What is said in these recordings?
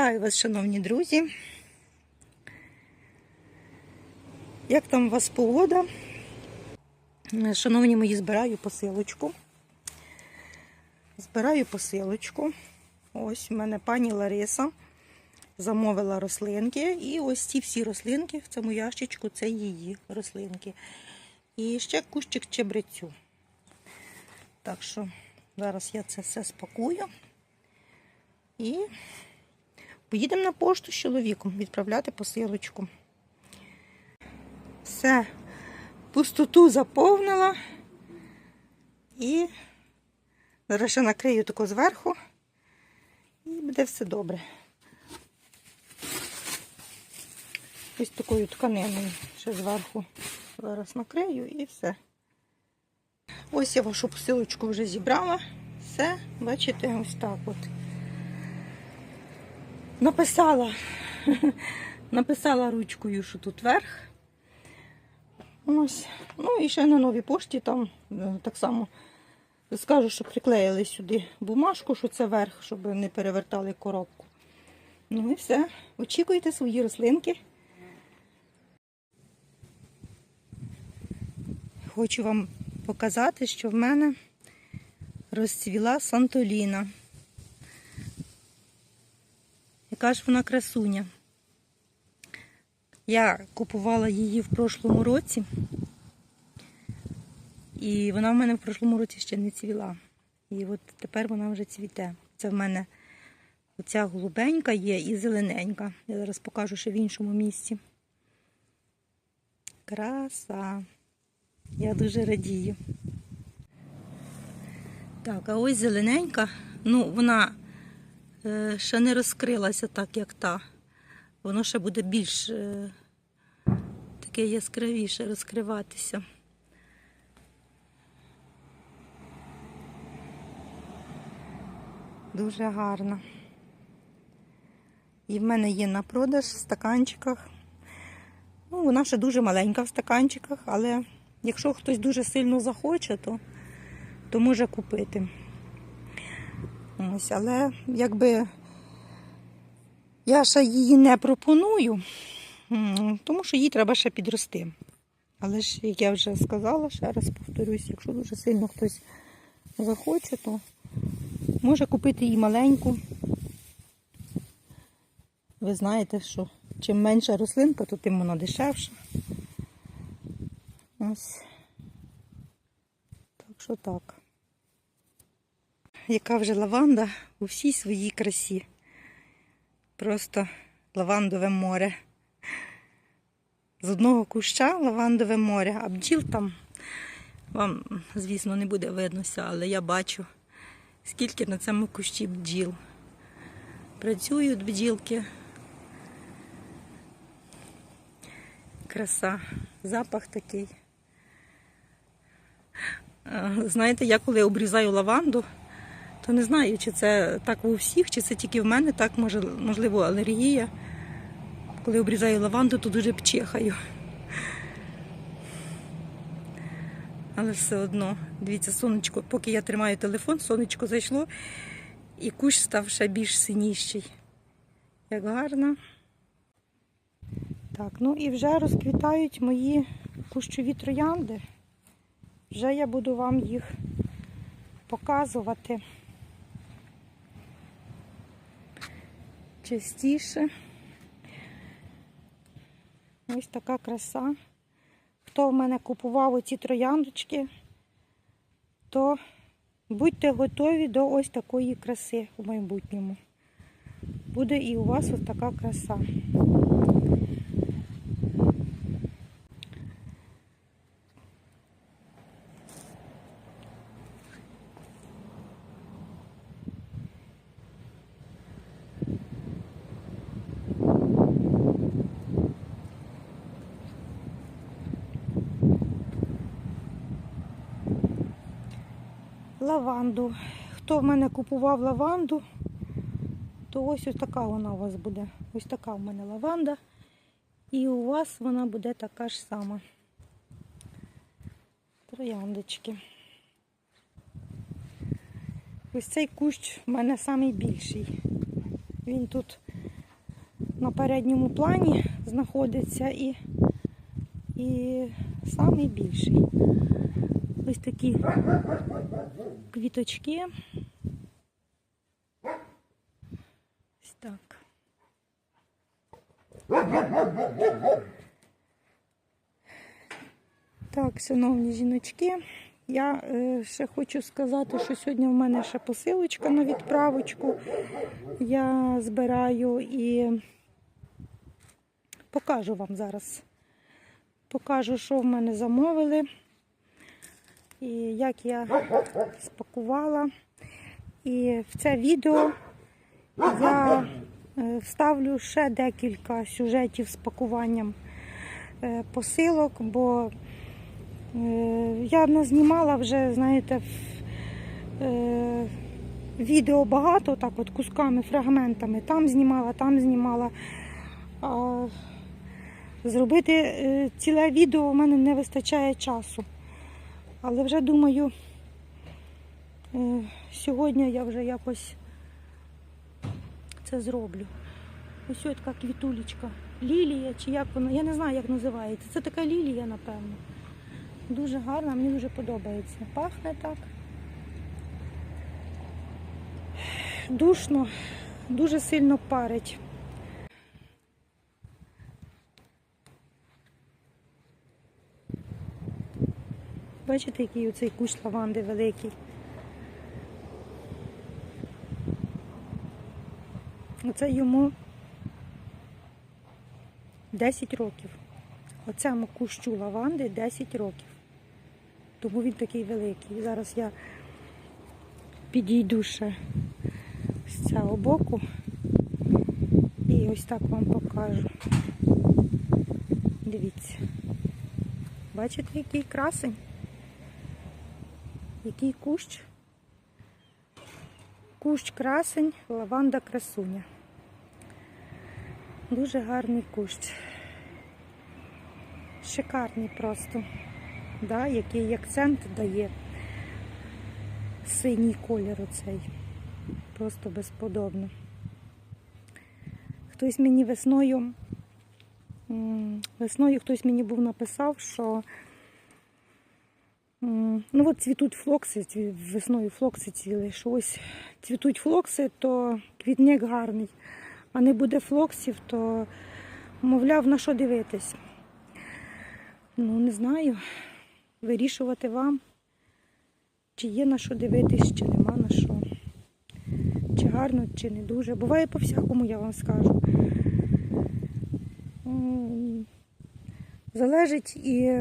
Вітаю вас, шановні друзі. Як там у вас погода? Шановні мої, збираю посилочку. Збираю посилочку. Ось у мене пані Лариса замовила рослинки. І ось ці всі рослинки в цьому ящичку це її рослинки. І ще кущик чебрецю. Так що зараз я це все спакую. І поїдемо на пошту з чоловіком відправляти посилочку. Все, пустоту заповнила. І зараз ще накрию тако зверху. І буде все добре. Ось такою тканиною ще зверху. Зараз накрию і все. Ось я вашу посилочку вже зібрала. Все, бачите, ось так от. Написала, написала ручкою, що тут верх. Ось. Ну і ще на новій пошті там е, так само скажу, що приклеїли сюди бумажку, що це верх, щоб не перевертали коробку. Ну і все. Очікуйте свої рослинки. Хочу вам показати, що в мене розцвіла Сантоліна. Яка ж вона красуня. Я купувала її в прошлому році, і вона в мене в прошлому році ще не цвіла. І от тепер вона вже цвіте. Це в мене оця голубенька є і зелененька. Я зараз покажу ще в іншому місці. Краса. Я дуже радію. Так, а ось зелененька, ну, вона ще не розкрилася так, як та. Воно ще буде більш е, таке яскравіше розкриватися. Дуже гарно. І в мене є на продаж в стаканчиках. Ну, вона ще дуже маленька в стаканчиках, але якщо хтось дуже сильно захоче, то, то може купити. Ось, але якби я ще її не пропоную, тому що їй треба ще підрости. Але ж, як я вже сказала, ще раз повторюсь, якщо дуже сильно хтось захоче, то може купити її маленьку. Ви знаєте, що чим менша рослинка, то тим вона дешевша. Ось. Так що так. Яка вже лаванда у всій своїй красі. Просто лавандове море. З одного куща лавандове море, а бджіл там вам, звісно, не буде виднося, але я бачу, скільки на цьому кущі бджіл. Працюють бджілки. Краса, запах такий. Е, Знаєте, я коли обрізаю лаванду, то не знаю, чи це так у всіх, чи це тільки в мене, так можливо, алергія. Коли обрізаю лаванду, то дуже пчихаю. Але все одно, дивіться, сонечко, поки я тримаю телефон, сонечко зайшло і кущ став ще більш синіший. Як гарно. Так, ну і вже розквітають мої кущові троянди. Вже я буду вам їх показувати частіше. Ось така краса. Хто в мене купував оці трояндочки, то будьте готові до ось такої краси в майбутньому. Буде і у вас ось така краса. Лаванду. Хто в мене купував лаванду, то ось ось така вона у вас буде. Ось така в мене лаванда. І у вас вона буде така ж сама. Трояндочки. Ось цей кущ в мене найбільший. Він тут на передньому плані знаходиться і, і самий більший. Ось такі квіточки. Ось так. Так, шановні жіночки, я е, ще хочу сказати, що сьогодні в мене ще посилочка на відправочку. Я збираю і покажу вам зараз. Покажу, що в мене замовили і як я спакувала. І в це відео я е, вставлю ще декілька сюжетів з пакуванням е, посилок, бо е, я назнімала вже, знаєте, відео багато, так от кусками, фрагментами. Там знімала, там знімала. А зробити ціле відео у мене не вистачає часу. Але вже думаю, е, сьогодні я вже якось це зроблю. Ось ось така квітулечка. Лілія, чи як вона, я не знаю, як називається. Це така лілія, напевно. Дуже гарна, мені дуже подобається. Пахне так. Душно, дуже сильно парить. Бачите, який оцей кущ лаванди великий. Оце йому 10 років. Оцьому кущу лаванди 10 років. Тому він такий великий. Зараз я підійду ще з цього боку і ось так вам покажу. Дивіться. Бачите, який красень? Який кущ? Кущ красень, лаванда красуня. Дуже гарний кущ. Шикарний просто. Да, який акцент дає синій колір оцей. Просто безподобно. Хтось мені весною, весною хтось мені був написав, що Ну от цвітуть флокси, весною флокси цвіли. Що ось цвітуть флокси, то квітник гарний. А не буде флоксів, то, мовляв, на що дивитись. Ну, не знаю. Вирішувати вам, чи є на що дивитись, чи нема на що. Чи гарно, чи не дуже. Буває по-всякому, я вам скажу. Залежить і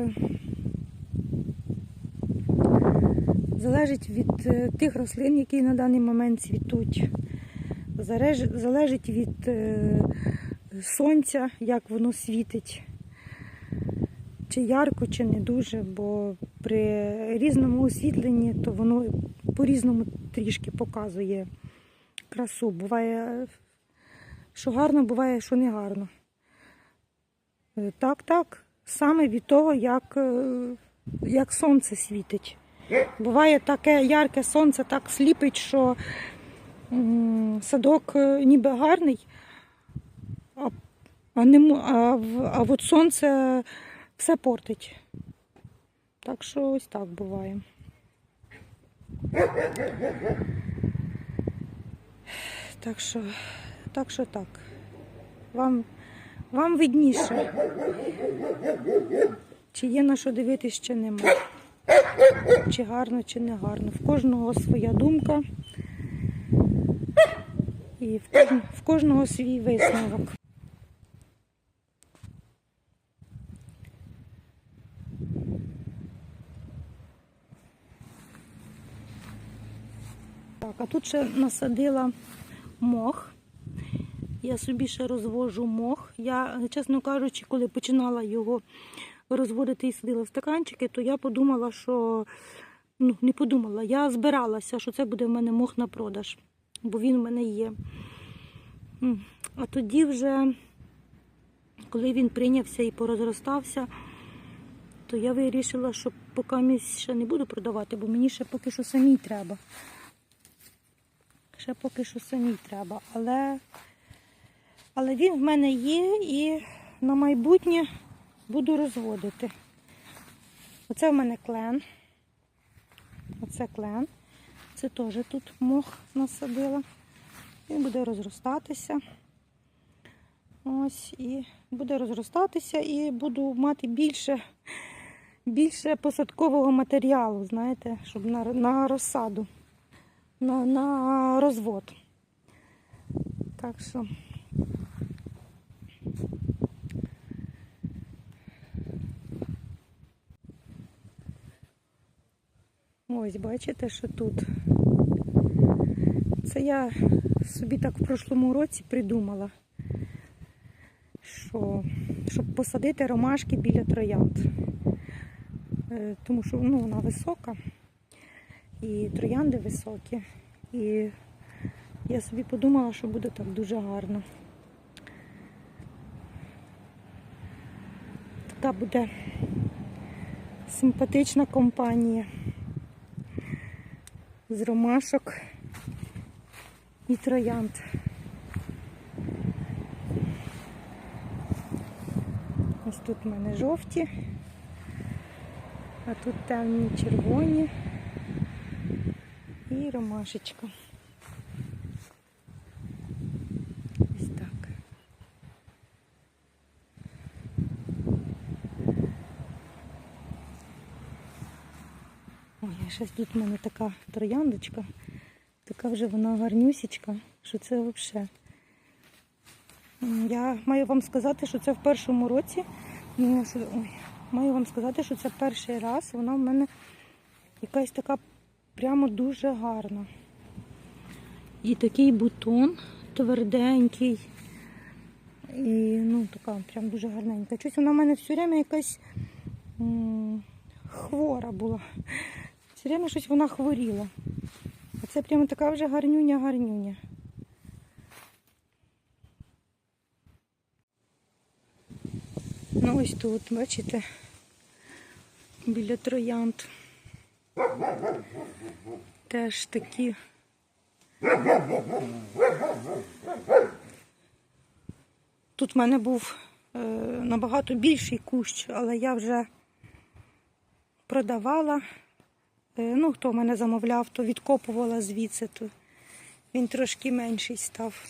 залежить від е, тих рослин, які на даний момент цвітуть. Залежить від е, сонця, як воно світить. Чи ярко, чи не дуже, бо при різному освітленні то воно по-різному трішки показує красу. Буває, що гарно, буває, що не гарно. Е, Так, так. Саме від того, як, як сонце світить. Буває таке ярке сонце так сліпить, що садок е, ніби гарний, а, а, не, а, а от сонце все портить. Так що ось так буває. Так що, так що так. Вам, вам видніше. Чи є на що дивитись, чи нема. Чи гарно, чи не гарно. В кожного своя думка. І в, кожн- в кожного свій висновок. Так, а тут ще насадила мох. Я собі ще розвожу мох. Я, чесно кажучи, коли починала його розводити і садила в стаканчики, то я подумала, що ну, не подумала, я збиралася, що це буде в мене мох на продаж, бо він в мене є. А тоді вже, коли він прийнявся і порозростався, то я вирішила, що поки місць ще не буду продавати, бо мені ще поки що самій треба. Ще поки що самій треба. Але, Але він в мене є і на майбутнє буду розводити. Оце в мене клен. Оце клен. Це теж тут мох насадила. Він буде розростатися. Ось і буде розростатися і буду мати більше, більше посадкового матеріалу, знаєте, щоб на, на розсаду, на, на розвод. Так що. Ось, бачите, що тут. Це я собі так в прошлому році придумала, що, щоб посадити ромашки біля троянд. Е, Тому що ну, вона висока і троянди високі. І я собі подумала, що буде так дуже гарно. Така буде симпатична компанія з ромашок і троянд. Ось тут в мене жовті, а тут темні червоні і ромашечка. Ось так. Ой, а щось тут в мене така трояндочка. Така вже вона гарнюсічка, що це взагалі. Я маю вам сказати, що це в першому році. ну, Ой, маю вам сказати, що це перший раз. Вона в мене якась така прямо дуже гарна. І такий бутон тверденький. І ну, така прям дуже гарненька. Щось вона в мене все время якась м, хвора була. Все время щось вона хворіла. А це прямо така вже гарнюня-гарнюня. Ну ось тут, бачите, біля троянд. Теж такі. Тут в мене був е, набагато більший кущ, але я вже продавала. Е, ну, хто мене замовляв, то відкопувала звідси, то він трошки менший став.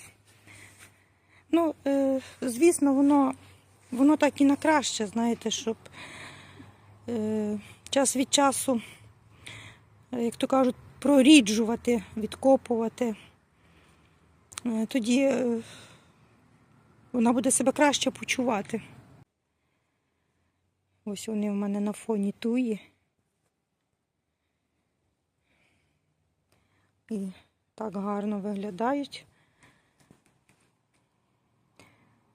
Ну, е, звісно, воно, воно так і на краще, знаєте, щоб е, час від часу, як то кажуть, проріджувати, відкопувати. Тоді вона буде себе краще почувати. Ось вони в мене на фоні туї. І так гарно виглядають.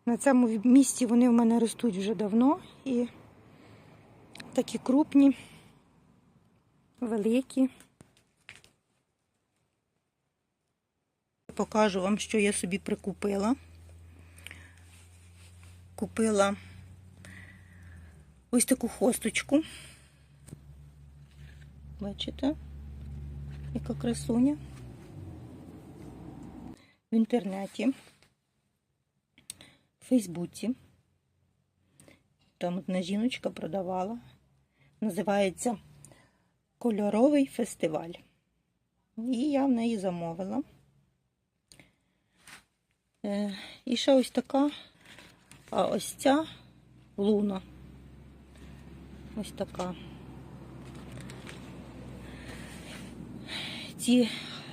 На цьому місці вони в мене ростуть вже давно і такі крупні, великі. Покажу вам, що я собі прикупила. Купила ось таку хосточку. Бачите? Яка красуня. В інтернеті, в Фейсбуці. Там одна жіночка продавала. Називається Кольоровий фестиваль. І я в неї замовила. Е, І ще ось така, а ось ця луна. Ось така. Ці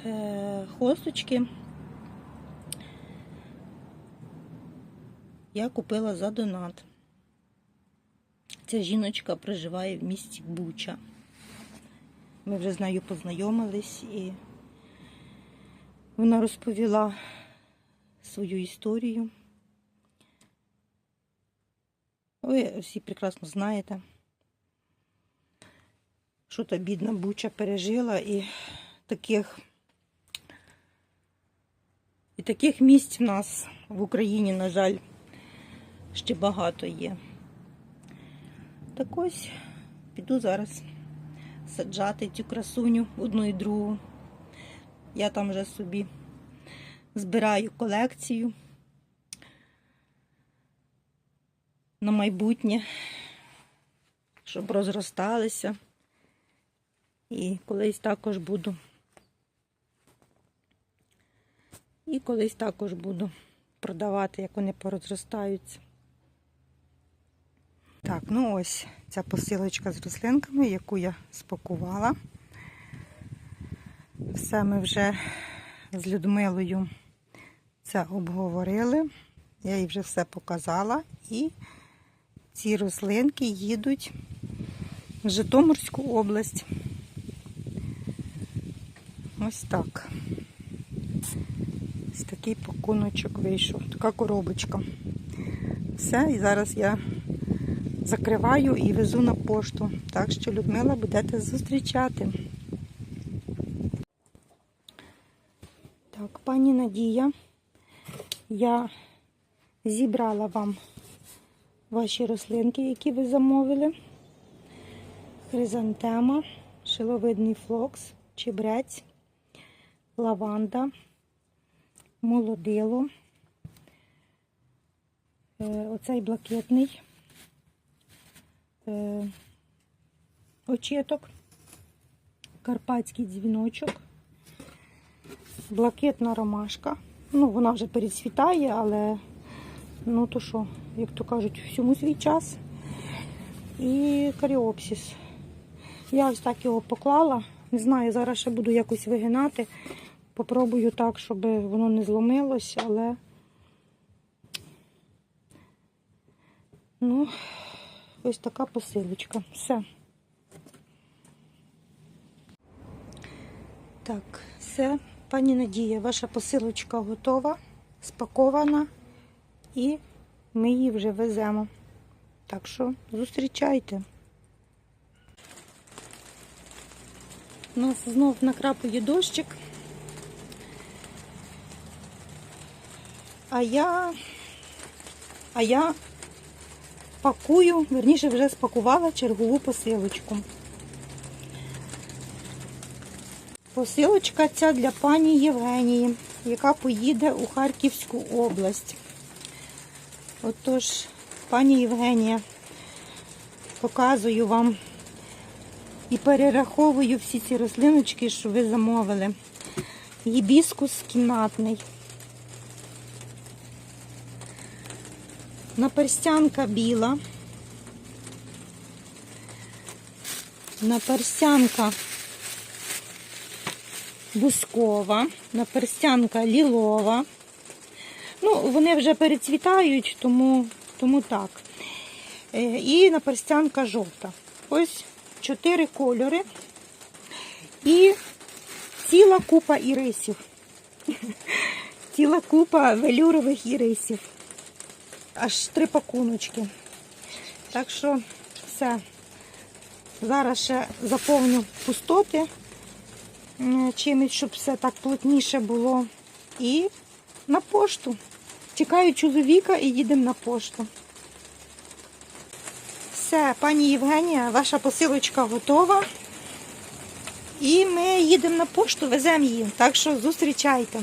е, хосточки я купила за донат. Ця жіночка проживає в місті Буча. Ми вже з нею познайомились і вона розповіла свою історію. Ви всі прекрасно знаєте, що та бідна Буча пережила і таких і таких місць в нас в Україні, на жаль, ще багато є. Так ось піду зараз саджати цю красуню одну і другу. Я там вже собі збираю колекцію. на майбутнє, щоб розросталися. І колись також буду. І колись також буду продавати, як вони порозростаються. Так, ну ось ця посилочка з рослинками, яку я спакувала. Все ми вже з Людмилою це обговорили. Я їй вже все показала. І ці рослинки їдуть в Житомирську область. Ось так. Ось такий пакуночок вийшов, така коробочка. Все, і зараз я закриваю і везу на пошту. Так що, Людмила, будете зустрічати. Так, пані Надія, я зібрала вам ваші рослинки, які ви замовили. Хризантема, шиловидний флокс, чебрець, лаванда, молодило, е, оцей блакитний е, очіток, карпатський дзвіночок, блакитна ромашка. Ну, вона вже перецвітає, але ну то що, як то кажуть, всьому свій час. І каріопсис. Я ось так його поклала. Не знаю, зараз ще буду якось вигинати. Попробую так, щоб воно не зломилось, але ну, ось така посилочка. Все. Так, все, пані Надія, ваша посилочка готова, спакована і ми її вже веземо. Так що зустрічайте. У нас знов накрапує дощик. А я, а я пакую, верніше вже спакувала чергову посилочку. Посилочка ця для пані Євгенії, яка поїде у Харківську область. Отож, пані Євгенія, показую вам і перераховую всі ці рослиночки, що ви замовили. Гібіскус кімнатний. Наперстянка біла. Наперстянка бускова, наперстянка лілова. Ну, вони вже перецвітають, тому, тому так. Е, І наперстянка жовта. Ось чотири кольори і ціла купа ірисів. Ціла купа велюрових ірисів. Аж три пакуночки. Так що все. Зараз ще заповню пустоти м, чимось, щоб все так плотніше було. І на пошту. Чекаю чоловіка і їдемо на пошту. Все, пані Євгенія, ваша посилочка готова. І ми їдемо на пошту, веземо її. Так що зустрічайте.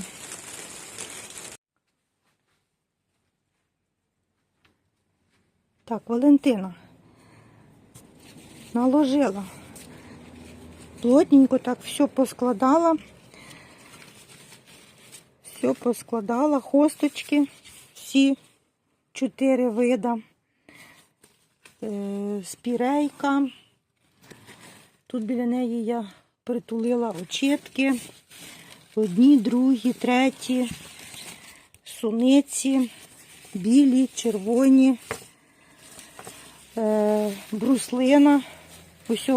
Так, Валентина наложила. Плотненько так все поскладала. Все поскладала, хосточки, всі чотири вида. Е, спірейка. Тут біля неї я притулила очітки. Одні, другі, треті, суниці, білі, червоні, бруслина. Ось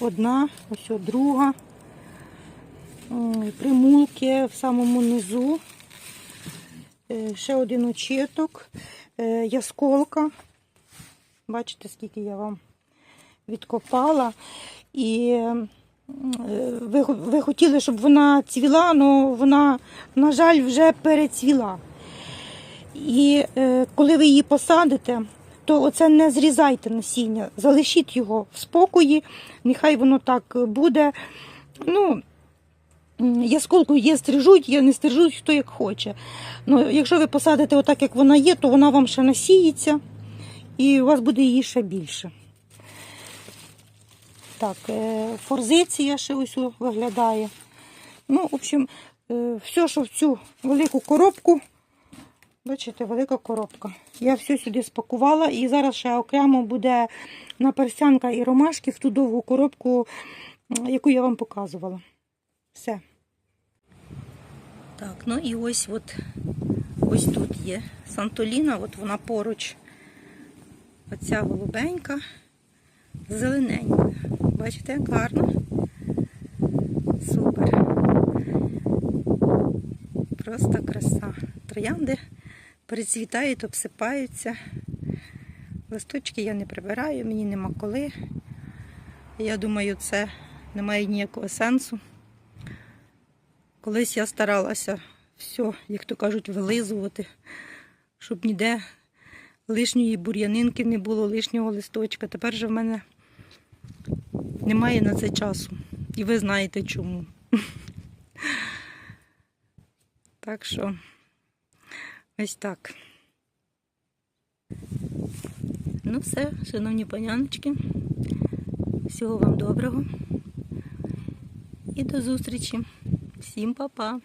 одна, ось друга. Примулки в самому низу. Е, Ще один очіток, е, ясколка. Бачите, скільки я вам відкопала. І е, ви, ви хотіли, щоб вона цвіла, але вона, на жаль, вже перецвіла. І е, коли ви її посадите, то оце не зрізайте насіння, залишіть його в спокої, нехай воно так буде. Ну, ясколку є стрижуть, є не стрижуть, хто як хоче. Ну, якщо ви посадите отак, як вона є, то вона вам ще насіється і у вас буде її ще більше. Так, е, форзиція ще ось виглядає. Ну, в общем, е, все, що в цю велику коробку. Бачите, велика коробка. Я все сюди спакувала і зараз ще окремо буде наперсянка і ромашки в ту довгу коробку, яку я вам показувала. Все. Так, ну і ось от ось тут є Сантоліна, от вона поруч. Оця голубенька, зелененька. Бачите, як гарно. Супер. Просто краса. Троянди перецвітають, обсипаються. Листочки я не прибираю, мені нема коли. Я думаю, це не має ніякого сенсу. Колись я старалася все, як то кажуть, вилизувати, щоб ніде лишньої бур'янинки не було, лишнього листочка. Тепер же в мене немає на це часу. І ви знаєте чому. Так що Ось так. Ну, все, шановні паняночки. Всього вам доброго і до зустрічі. Всім па-па!